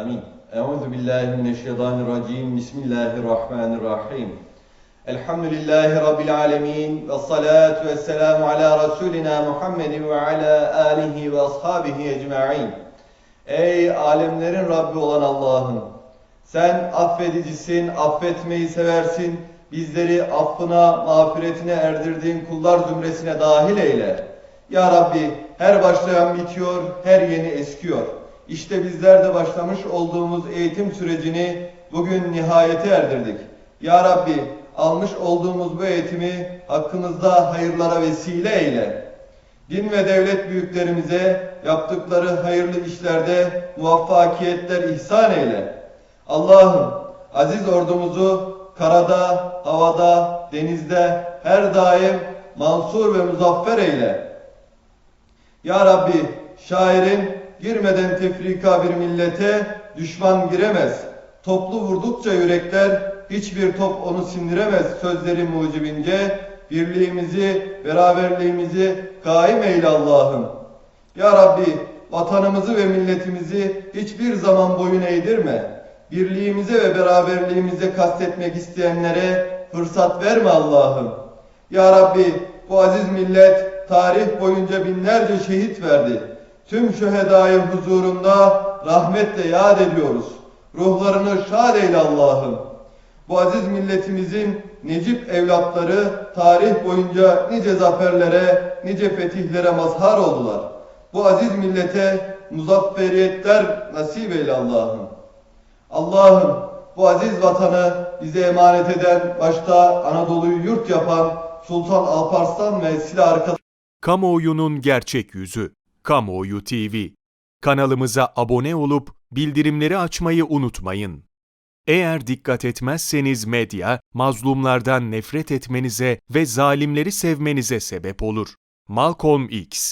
Amin. Euzu billahi mineşşeytanirracim. Bismillahirrahmanirrahim. Elhamdülillahi Rabbil alemin. Ve salatu ve selamu ala Resulina Muhammedin ve ala alihi ve ashabihi ecma'in. Ey alemlerin Rabbi olan Allah'ım! Sen affedicisin, affetmeyi seversin. Bizleri affına, mağfiretine erdirdiğin kullar zümresine dahil eyle. Ya Rabbi her başlayan bitiyor, her yeni eskiyor. İşte bizler de başlamış olduğumuz eğitim sürecini bugün nihayete erdirdik. Ya Rabbi almış olduğumuz bu eğitimi hakkımızda hayırlara vesile eyle. Din ve devlet büyüklerimize yaptıkları hayırlı işlerde muvaffakiyetler ihsan eyle. Allah'ım aziz ordumuzu karada, havada, denizde her daim mansur ve muzaffer eyle. Ya Rabbi şairin girmeden tefrika bir millete düşman giremez. Toplu vurdukça yürekler hiçbir top onu sindiremez sözleri mucibince birliğimizi, beraberliğimizi kaim eyle Allah'ım. Ya Rabbi vatanımızı ve milletimizi hiçbir zaman boyun eğdirme. Birliğimize ve beraberliğimize kastetmek isteyenlere fırsat verme Allah'ım. Ya Rabbi bu aziz millet tarih boyunca binlerce şehit verdi. Tüm şühedayı huzurunda rahmetle yad ediyoruz. Ruhlarını şad eyle Allah'ım. Bu aziz milletimizin necip evlatları tarih boyunca nice zaferlere, nice fetihlere mazhar oldular. Bu aziz millete muzafferiyetler nasip eyle Allah'ım. Allah'ım bu aziz vatanı bize emanet eden, başta Anadolu'yu yurt yapan Sultan Alparslan ve silah arkadaşları Kamuoyunun gerçek yüzü. Kamuoyu TV. Kanalımıza abone olup bildirimleri açmayı unutmayın. Eğer dikkat etmezseniz medya, mazlumlardan nefret etmenize ve zalimleri sevmenize sebep olur. Malcolm X